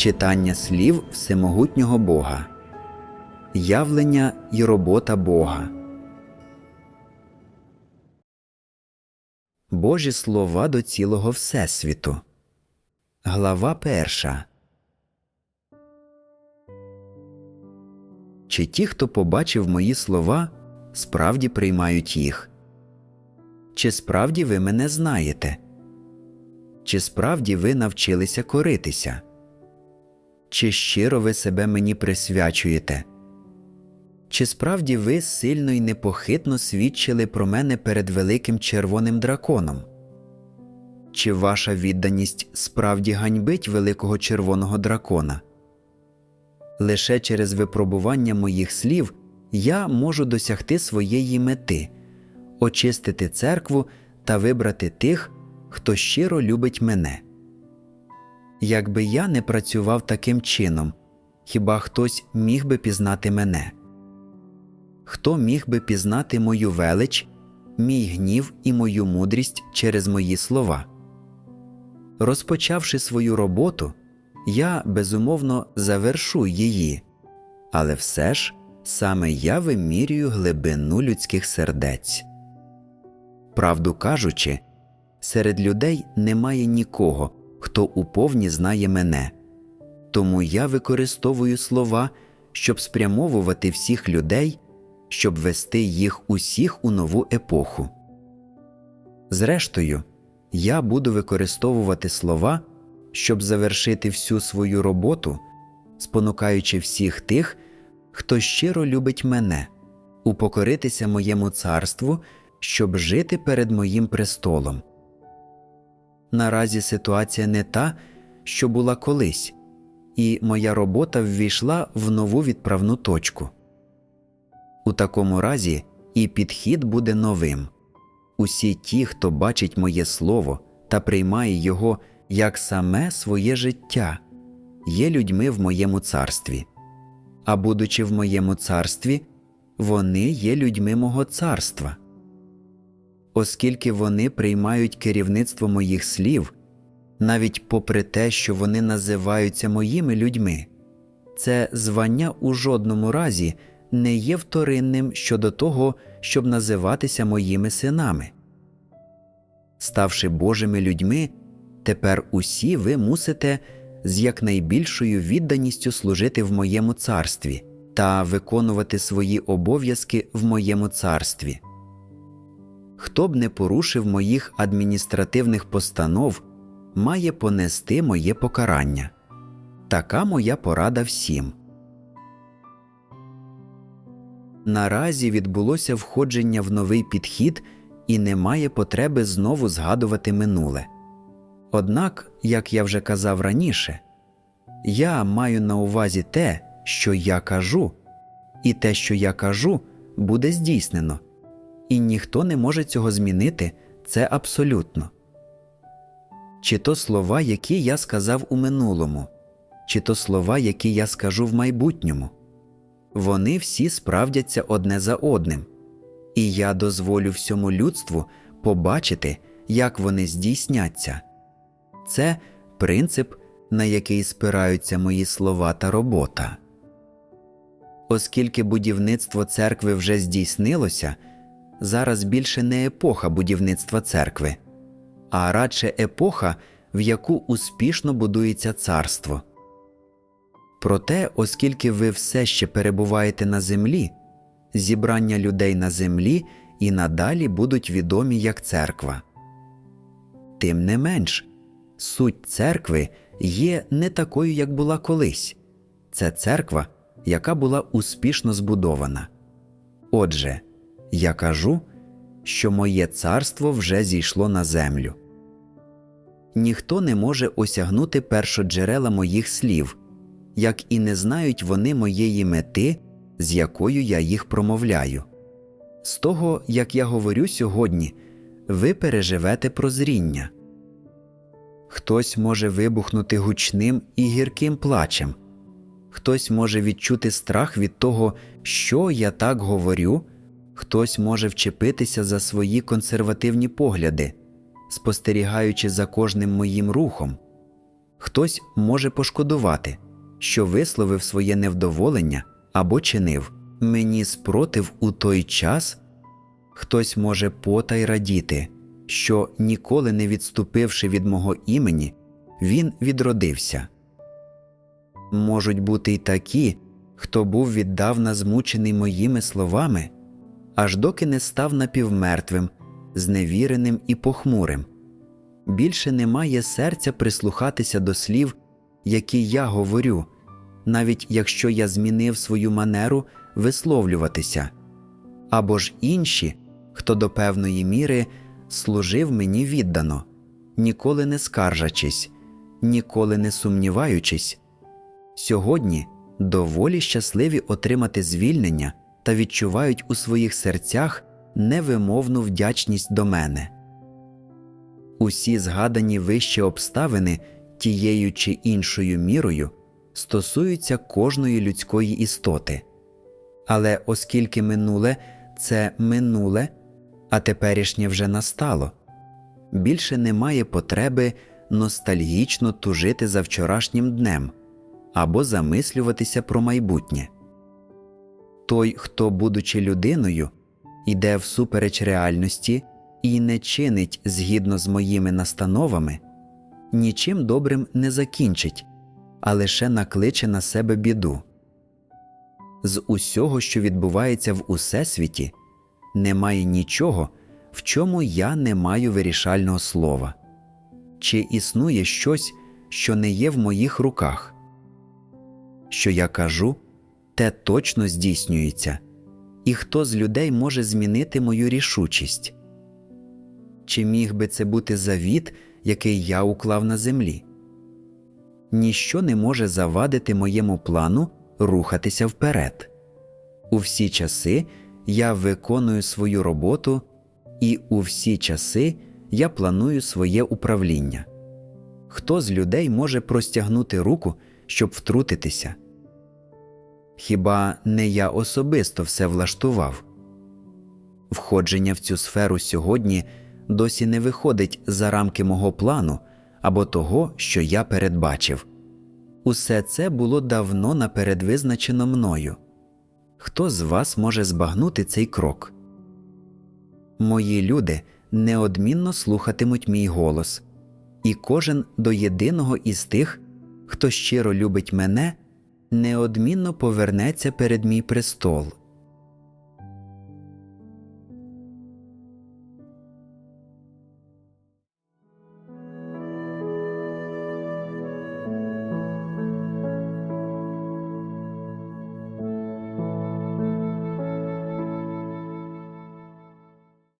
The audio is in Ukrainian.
Читання слів Всемогутнього Бога, Явлення і робота Бога. Божі слова до цілого Всесвіту. Глава перша. Чи ті, хто побачив мої слова, справді приймають їх? Чи справді ви мене знаєте? Чи справді ви навчилися коритися? Чи щиро ви себе мені присвячуєте? Чи справді ви сильно й непохитно свідчили про мене перед великим червоним драконом? Чи ваша відданість справді ганьбить великого червоного дракона? Лише через випробування моїх слів я можу досягти своєї мети очистити церкву та вибрати тих, хто щиро любить мене. Якби я не працював таким чином, хіба хтось міг би пізнати мене? Хто міг би пізнати мою велич, мій гнів і мою мудрість через мої слова? Розпочавши свою роботу, я безумовно завершу її, але все ж саме я вимірюю глибину людських сердець. Правду кажучи, серед людей немає нікого, хто уповні знає мене, тому я використовую слова, щоб спрямовувати всіх людей, щоб вести їх усіх у нову епоху. Зрештою, я буду використовувати слова, щоб завершити всю свою роботу, спонукаючи всіх тих, хто щиро любить мене, упокоритися моєму царству, щоб жити перед моїм престолом. Наразі ситуація не та, що була колись, і моя робота ввійшла в нову відправну точку. У такому разі і підхід буде новим. Усі ті, хто бачить моє слово та приймає його як саме своє життя, є людьми в моєму царстві, а будучи в моєму царстві, вони є людьми мого царства. Оскільки вони приймають керівництво моїх слів, навіть попри те, що вони називаються моїми людьми, це звання у жодному разі не є вторинним щодо того, щоб називатися моїми синами. Ставши Божими людьми, тепер усі ви мусите з якнайбільшою відданістю служити в моєму царстві та виконувати свої обов'язки в моєму царстві. Хто б не порушив моїх адміністративних постанов, має понести моє покарання. Така моя порада всім. Наразі відбулося входження в новий підхід і немає потреби знову згадувати минуле. Однак, як я вже казав раніше, я маю на увазі те, що я кажу, і те, що я кажу, буде здійснено, і ніхто не може цього змінити це абсолютно. Чи то слова, які я сказав у минулому, чи то слова, які я скажу в майбутньому вони всі справдяться одне за одним, і я дозволю всьому людству побачити, як вони здійсняться. Це принцип, на який спираються мої слова та робота. Оскільки будівництво церкви вже здійснилося, зараз більше не епоха будівництва церкви, а радше епоха, в яку успішно будується царство. Проте, оскільки ви все ще перебуваєте на землі, зібрання людей на землі і надалі будуть відомі як церква. Тим не менш, суть церкви є не такою, як була колись це церква, яка була успішно збудована. Отже, я кажу, що моє царство вже зійшло на землю. Ніхто не може осягнути першоджерела моїх слів як і не знають вони моєї мети, з якою я їх промовляю. З того, як я говорю сьогодні, ви переживете прозріння. Хтось може вибухнути гучним і гірким плачем, хтось може відчути страх від того, що я так говорю, хтось може вчепитися за свої консервативні погляди, спостерігаючи за кожним моїм рухом. Хтось може пошкодувати, що висловив своє невдоволення або чинив мені спротив у той час, хтось може потай радіти, що, ніколи не відступивши від мого імені, він відродився. Можуть бути й такі, хто був віддавна змучений моїми словами, аж доки не став напівмертвим, зневіреним і похмурим. Більше немає серця прислухатися до слів, які я говорю, навіть якщо я змінив свою манеру висловлюватися, або ж інші, хто до певної міри служив мені віддано, ніколи не скаржачись, ніколи не сумніваючись. Сьогодні доволі щасливі отримати звільнення та відчувають у своїх серцях невимовну вдячність до мене. Усі згадані вище обставини тією чи іншою мірою стосуються кожної людської істоти. Але оскільки минуле це минуле, а теперішнє вже настало, більше немає потреби ностальгічно тужити за вчорашнім днем або замислюватися про майбутнє. Той, хто, будучи людиною, іде всупереч реальності і не чинить згідно з моїми настановами, нічим добрим не закінчить, а лише накличе на себе біду. З усього, що відбувається в усесвіті, немає нічого, в чому я не маю вирішального слова. Чи існує щось, що не є в моїх руках? Що я кажу, те точно здійснюється, і хто з людей може змінити мою рішучість? Чи міг би це бути завіт, який я уклав на землі? Ніщо не може завадити моєму плану рухатися вперед. У всі часи я виконую свою роботу, і у всі часи я планую своє управління. Хто з людей може простягнути руку, щоб втрутитися? Хіба не я особисто все влаштував? Входження в цю сферу сьогодні досі не виходить за рамки мого плану або того, що я передбачив. Усе це було давно наперед визначено мною. Хто з вас може збагнути цей крок? Мої люди неодмінно слухатимуть мій голос, і кожен до єдиного із тих, хто щиро любить мене, неодмінно повернеться перед мій престол.